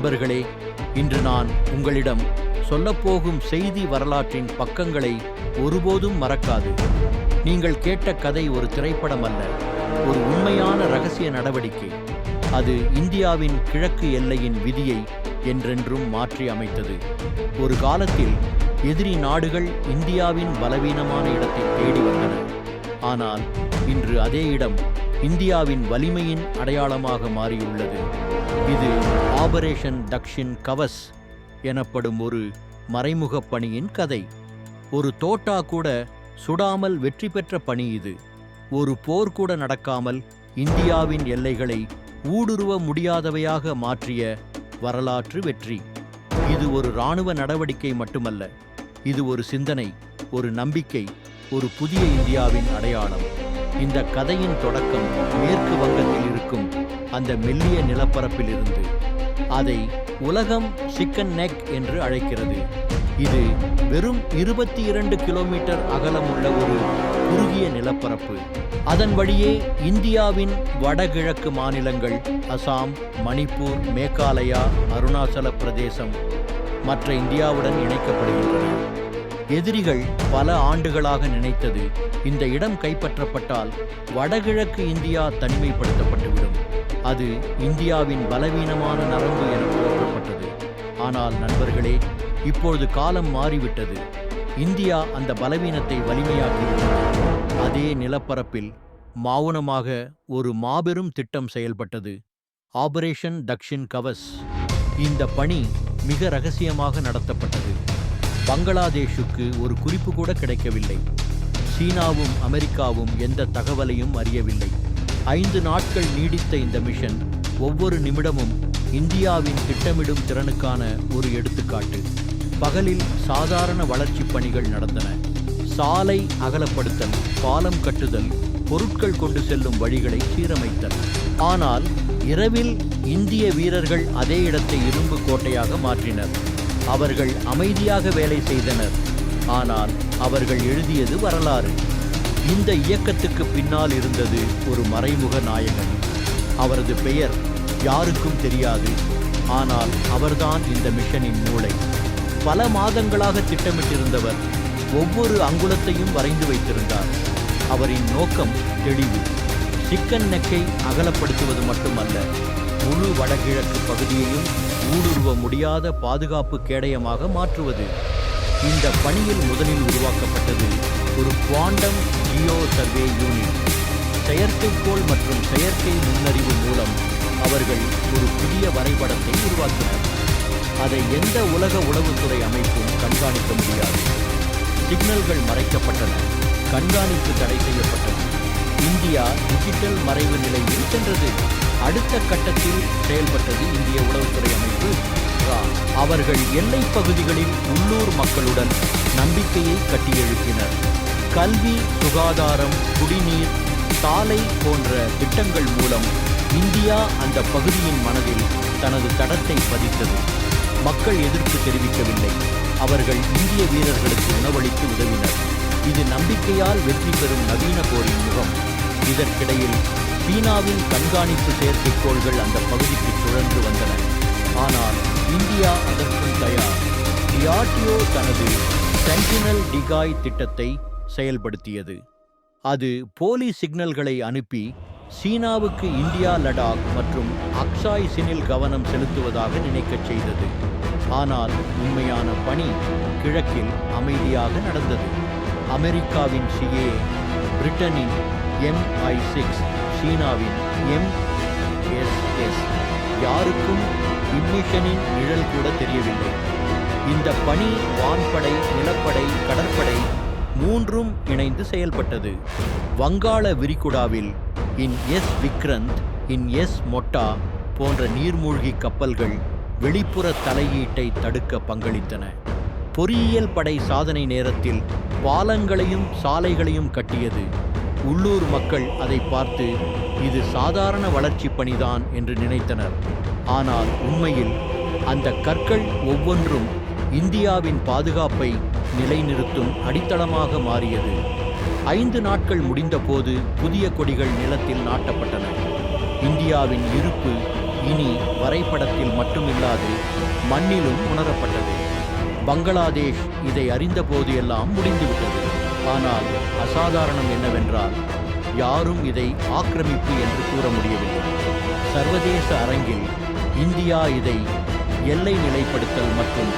நண்பர்களே இன்று நான் உங்களிடம் சொல்லப்போகும் செய்தி வரலாற்றின் பக்கங்களை ஒருபோதும் மறக்காது. நீங்கள் கேட்ட கதை ஒரு திரைப்படம் அல்ல ஒரு உண்மையான ரகசிய நடவடிக்கை. அது இந்தியாவின் கிழக்கு எல்லையின் விதியை என்றென்றும் மாற்றி அமைத்தது. ஒரு காலத்தில் எதிரி நாடுகள் இந்தியாவின் பலவீனமான இடத்தை தேடி வந்தன. ஆனால் இன்று அதே இடம் இந்தியாவின் வலிமையின் அடையாளமாக மாறியுள்ளது. இது ஆபரேஷன் தக்ஷின் கவஸ் எனப்படும் ஒரு மறைமுக பணியின் கதை. ஒரு தோட்டா கூட சுடாமல் வெற்றி பெற்ற பணி இது. ஒரு போர் கூட நடக்காமல் இந்தியாவின் எல்லைகளை ஊடுருவ முடியாதவையாக மாற்றிய வரலாற்று வெற்றி. இது ஒரு இராணுவ நடவடிக்கை மட்டுமல்ல இது ஒரு சிந்தனை ஒரு நம்பிக்கை ஒரு புதிய இந்தியாவின் அடையாளம். இந்த கதையின் தொடக்கம் மேற்கு வங்கத்தில் இருக்கும் அந்த மெல்லிய நிலப்பரப்பில் இருந்து அதை உலகம் சிக்கன் நெக் என்று அழைக்கிறது. இது வெறும் இருபத்தி இரண்டு கிலோமீட்டர் அகலமுள்ள ஒரு குறுகிய நிலப்பரப்பு. அதன் வழியே இந்தியாவின் வடகிழக்கு மாநிலங்கள் அசாம் மணிப்பூர் மேகாலயா அருணாச்சல பிரதேசம் மற்ற இந்தியாவுடன் இணைக்கப்படுகின்றன. எதிரிகள் பல ஆண்டுகளாக நினைத்தது இந்த இடம் கைப்பற்றப்பட்டால் வடகிழக்கு இந்தியா தனிமைப்படுத்தப்பட்டுவிடும். அது இந்தியாவின் பலவீனமான நரம்பு என போற்றப்பட்டது ஆனால் நண்பர்களே இப்பொழுது காலம் மாறிவிட்டது. இந்தியா அந்த பலவீனத்தை வலிமையாக்கிவிட்டது. அதே நிலப்பரப்பில் மௌனமாக ஒரு மாபெரும் திட்டம் செயல்பட்டது. ஆபரேஷன் தக்ஷின் கவஸ். இந்த பணி மிக ரகசியமாக நடத்தப்பட்டது. பங்களாதேஷுக்கு ஒரு குறிப்பு கூட கிடைக்கவில்லை. சீனாவும் அமெரிக்காவும் எந்த தகவலையும் அறியவில்லை. ஐந்து நாட்கள் நீடித்த இந்த மிஷன் ஒவ்வொரு நிமிடமும் இந்தியாவின் திட்டமிடும் திறனுக்கான ஒரு எடுத்துக்காட்டு. பகலில் சாதாரண வளர்ச்சிப் பணிகள் நடந்தன. சாலை அகலப்படுத்தல் பாலம் கட்டுதல் பொருட்கள் கொண்டு செல்லும் வழிகளை சீரமைத்தல். ஆனால் இரவில் இந்திய வீரர்கள் அதே இடத்தை இரும்பு கோட்டையாக மாற்றினர். அவர்கள் அமைதியாக வேலை செய்தனர். ஆனால் அவர்கள் எழுதியது வரலாறு. இந்த இயக்கத்துக்கு பின்னால் இருந்தது ஒரு மறைமுக நாயகன். அவரது பெயர் யாருக்கும் தெரியாது. ஆனால் அவர்தான் இந்த மிஷனின் மூளை. பல மாதங்களாக திட்டமிட்டிருந்தவர் ஒவ்வொரு அங்குலத்தையும் வரைந்து வைத்திருந்தார். அவரின் நோக்கம் தெளிவு. சிக்கன் நெக்கை அகலப்படுத்துவது மட்டுமல்ல முழு வடகிழக்கு பகுதியையும் ஊடுருவ முடியாத பாதுகாப்பு கேடயமாக மாற்றுவது. இந்த பணியில் முதலில் உருவாக்கப்பட்டது ஒரு குவாண்டம் ஜியோ சர்வே யூனிட் செயற்கைக்கோள் மற்றும் செயற்கை நுண்ணறிவு மூலம் அவர்கள் ஒரு புதிய வரைபடத்தை உருவாக்கினர். அதை எந்த உலக உளவுத்துறை அமைப்பும் கண்காணிக்க முடியாது. சிக்னல்கள் மறைக்கப்பட்டன. கண்காணிப்பு தடை செய்யப்பட்டது. இந்தியா டிஜிட்டல் மறைவு நிலையில் சென்றது. அடுத்த கட்டத்தில் செயல்பட்டது இந்திய உளவுத்துறை அமைப்பு. அவர்கள் எல்லை பகுதிகளில் உள்ளூர் மக்களுடன் நம்பிக்கையை கட்டியெழுப்பினர். கல்வி சுகாதாரம் குடிநீர் சாலை போன்ற திட்டங்கள் மூலம் இந்தியா அந்த பகுதியின் மனதில் தனது தடத்தை பதித்தது. மக்கள் எதிர்ப்பு தெரிவிக்கவில்லை. அவர்கள் இந்திய வீரர்களுக்கு உணவளித்து உதவினர். இது நம்பிக்கையால் வெற்றி பெறும் நவீன போரின் முகம். இதற்கிடையில் சீனாவின் கண்காணிப்பு செயற்கைக்கோள்கள் அந்த பகுதிக்கு சுழன்று வந்தன. ஆனால் இந்தியா அதற்கும் தயார். டிஆர்டிஓ தனது சென்டினல் டிகாய் திட்டத்தை செயல்படுத்தியது. அது போலி சிக்னல்களை அனுப்பி சீனாவுக்கு இந்தியா லடாக் மற்றும் அக்சாய் சினில் கவனம் செலுத்துவதாக நினைக்கச் செய்தது. ஆனால் உண்மையான பணி கிழக்கில் அமைதியாக நடந்தது. அமெரிக்காவின் சிஏ பிரிட்டனின் எம்ஐ சிக்ஸ் சீனாவின் எம்எஸ்எஸ் யாருக்கும் இம்மிஷனின் நிழல் கூட தெரியவில்லை. இந்த பணி வான்படை நிலப்படை கடற்படை மூன்றும் இணைந்து செயல்பட்டது. வங்காள விரிகுடாவில் INS Vikrant INS மொட்டா போன்ற நீர்மூழ்கி கப்பல்கள் வெளிப்புற தலையீட்டை தடுக்க பங்களித்தன. பொறியியல் படை சாதனை நேரத்தில் பாலங்களையும் சாலைகளையும் கட்டியது உள்ளூர் மக்கள் அதை பார்த்து இது சாதாரண வளர்ச்சிப் பணிதான் என்று நினைத்தனர். ஆனால் உண்மையில் அந்த கற்கள் ஒவ்வொன்றும் இந்தியாவின் பாதுகாப்பை நிலைநிறுத்தும் அடித்தளமாக மாறியது. ஐந்து நாட்கள் முடிந்தபோது புதிய கொடிகள் நிலத்தில் நாட்டப்பட்டன. இந்தியாவின் இருப்பு இனி வரைபடத்தில் மட்டுமில்லாது மண்ணிலும் உணரப்பட்டது. பங்களாதேஷ் இதை அறிந்தபோது எல்லாம் முடிந்துவிட்டது. ஆனால் அசாதாரணம் என்னவென்றால் யாரும் இதை ஆக்கிரமிப்பு என்று கூற முடியவில்லை. சர்வதேச அரங்கில் இந்தியா இதை எல்லை நிலைப்படுத்தல் மற்றும்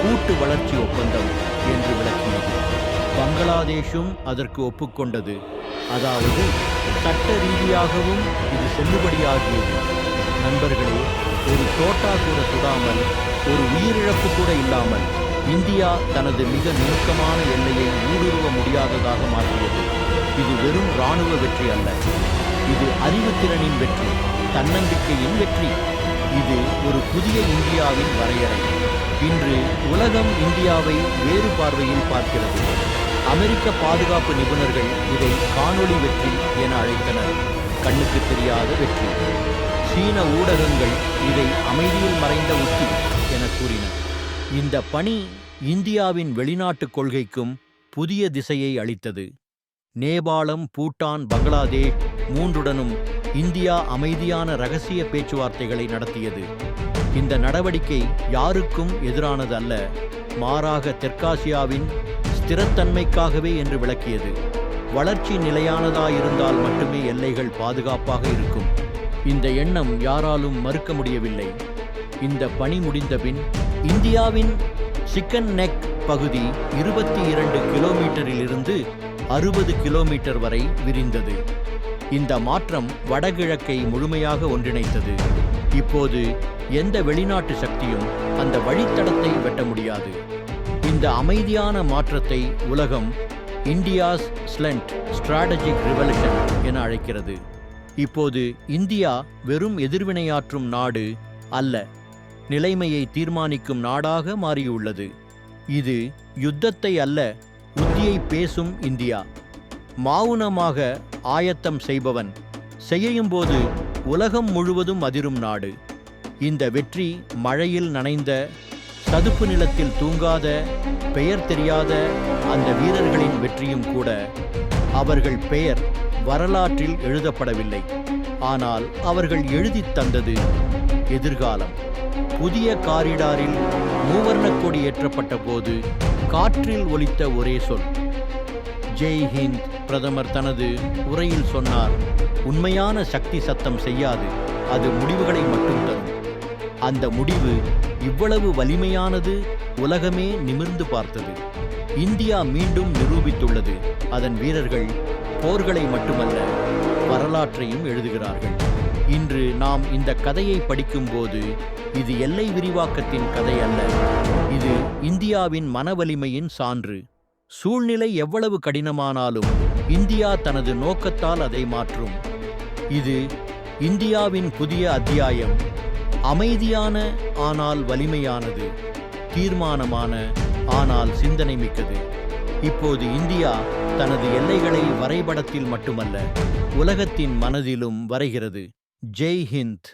கூட்டு வளர்ச்சி ஒப்பந்தம் என்று விளக்கியது. பங்களாதேஷும் அதற்கு ஒப்புக்கொண்டது. அதாவது சட்ட ரீதியாகவும் இது செல்லுபடியாகியது. நண்பர்களே ஒரு தோட்டா கூட சுடாமல் ஒரு உயிரிழப்பு கூட இல்லாமல் இந்தியா தனது மிக நெருக்கமான எல்லையை ஊடுருவ முடியாததாக மாற்றியது. இது வெறும் இராணுவ வெற்றி அல்ல. இது அறிவுத்திறனின் வெற்றி தன்னம்பிக்கையின் வெற்றி. இது ஒரு புதிய இந்தியாவின் வரையறை. இன்று உலகம் இந்தியாவை வேறு பார்வையில் பார்க்கிறது. அமெரிக்க பாதுகாப்பு நிபுணர்கள் இதை காணொளி வெற்றி என அழைத்தனர். கண்ணுக்கு தெரியாத வெற்றி. சீன ஊடகங்கள் இதை அமைதியில் மறைந்த உத்தி என கூறினர். இந்த பணி இந்தியாவின் வெளிநாட்டுக் கொள்கைக்கும் புதிய திசையை அளித்தது. நேபாளம் பூட்டான் பங்களாதேஷ் மூன்றுடனும் இந்தியா அமைதியான ரகசிய பேச்சுவார்த்தைகளை நடத்தியது. இந்த நடவடிக்கை யாருக்கும் எதிரானது அல்ல மாறாக தெற்காசியாவின் ஸ்திரத்தன்மைக்காகவே என்று விளக்கியது. வளர்ச்சி நிலையானதாயிருந்தால் மட்டுமே எல்லைகள் பாதுகாப்பாக இருக்கும். இந்த எண்ணம் யாராலும் மறுக்க முடியவில்லை. இந்த பணி முடிந்தபின் இந்தியாவின் சிக்கன் நெக் பகுதி இருபத்தி இரண்டு கிலோமீட்டரிலிருந்து அறுபது கிலோமீட்டர் வரை விரிந்தது. இந்த மாற்றம் வடகிழக்கை முழுமையாக ஒன்றிணைத்தது. இப்போது எந்த வெளிநாட்டு சக்தியும் அந்த வழித்தடத்தை வெட்ட முடியாது. இந்த அமைதியான மாற்றத்தை உலகம் இந்தியாஸ் ஸ்லெண்ட் ஸ்ட்ராட்டஜிக் ரிவல்யூஷன் என அழைக்கிறது. இப்போது இந்தியா வெறும் எதிர்வினையாற்றும் நாடு அல்ல நிலைமையை தீர்மானிக்கும் நாடாக மாறியுள்ளது. இது யுத்தத்தை அல்ல புத்தியை பேசும் இந்தியா. மௌனமாக ஆயத்தம் செய்பவன் செய்யும்போது உலகம் முழுவதும் அதிரும் நாடு. இந்த வெற்றி மழையில் நனைந்த சதுப்பு நிலத்தில் தூங்காத பெயர் தெரியாத அந்த வீரர்களின் வெற்றியும் கூட அவர்கள் பெயர் வரலாற்றில் எழுதப்படவில்லை. ஆனால் அவர்கள் எழுதித் தந்தது எதிர்காலம். புதிய காரிடாரில் மூவர்ணக் கொடி ஏற்றப்பட்ட போது காற்றில் ஒலித்த ஒரே சொல். ஜெய் ஹிந்த் பிரதமர் தனது உரையில் சொன்னார். உண்மையான சக்தி சத்தம் செய்யாது. அது முடிவுகளை மட்டும் தரும். அந்த முடிவு இவ்வளவு வலிமையானது உலகமே நிமிர்ந்து பார்த்தது. இந்தியா மீண்டும் நிரூபித்துள்ளது. அதன் வீரர்கள் போர்களை மட்டுமல்ல வரலாற்றையும் எழுதுகிறார்கள். இன்று நாம் இந்த கதையை படிக்கும்போது இது எல்லை விரிவாக்கத்தின் கதை அல்ல. இது இந்தியாவின் மனவலிமையின் சான்று. சூழ்நிலை எவ்வளவு கடினமானாலும் இந்தியா தனது நோக்கத்தால் அதை மாற்றும். இது இந்தியாவின் புதிய அத்தியாயம். அமைதியான ஆனால் வலிமையானது. தீர்மானமான ஆனால் சிந்தனை மிக்கது. இப்போது இந்தியா தனது எல்லைகளை வரைபடத்தில் மட்டுமல்ல உலகத்தின் மனதிலும் வரைகிறது. ஜெய் ஹிந்த்